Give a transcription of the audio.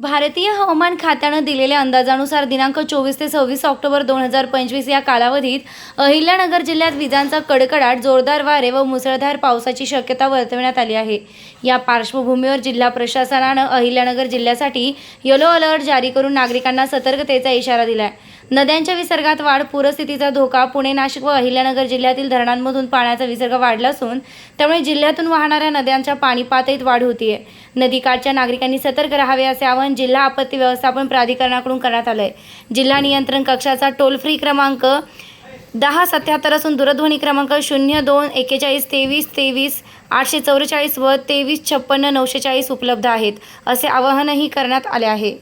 भारतीय हवामान खात्यानं दिलेल्या अंदाजानुसार दिनांक चोवीस ते सव्वीस ऑक्टोबर दोन हजार पंचवीस या कालावधीत अहिल्यानगर जिल्ह्यात विजांचा कडकडाट जोरदार वारे व मुसळधार पावसाची शक्यता वर्तविण्यात आली आहे. या पार्श्वभूमीवर जिल्हा प्रशासनानं अहिल्यानगर जिल्ह्यासाठी येलो अलर्ट जारी करून नागरिकांना सतर्कतेचा इशारा दिला आहे नद्यांच्या विसर्गात वाढ पूरस्थितीचा धोका पुणे नाशिक व अहिल्यानगर जिल्ह्यातील धरणांमधून पाण्याचा विसर्ग वाढला असून त्यामुळे जिल्ह्यातून वाहणाऱ्या नद्यांच्या पाणी पातळीत वाढ होतीये. नदीकाठच्या नागरिकांनी सतर्क राहावे असे आवाहन जिल्हा आपत्ती व्यवस्थापन प्राधिकरणाकडून करण्यात आलं आहे जिल्हा नियंत्रण कक्षाचा टोल फ्री क्रमांक दहा सत्याहत्तर असून दूरध्वनी क्रमांक शून्य दोन एकेचाळीस तेवीस तेवीस आठशे चौवेचाळीस व तेवीस छप्पन्न नऊशे चाळीस उपलब्ध आहेत असे आवाहनही करण्यात आले आहे.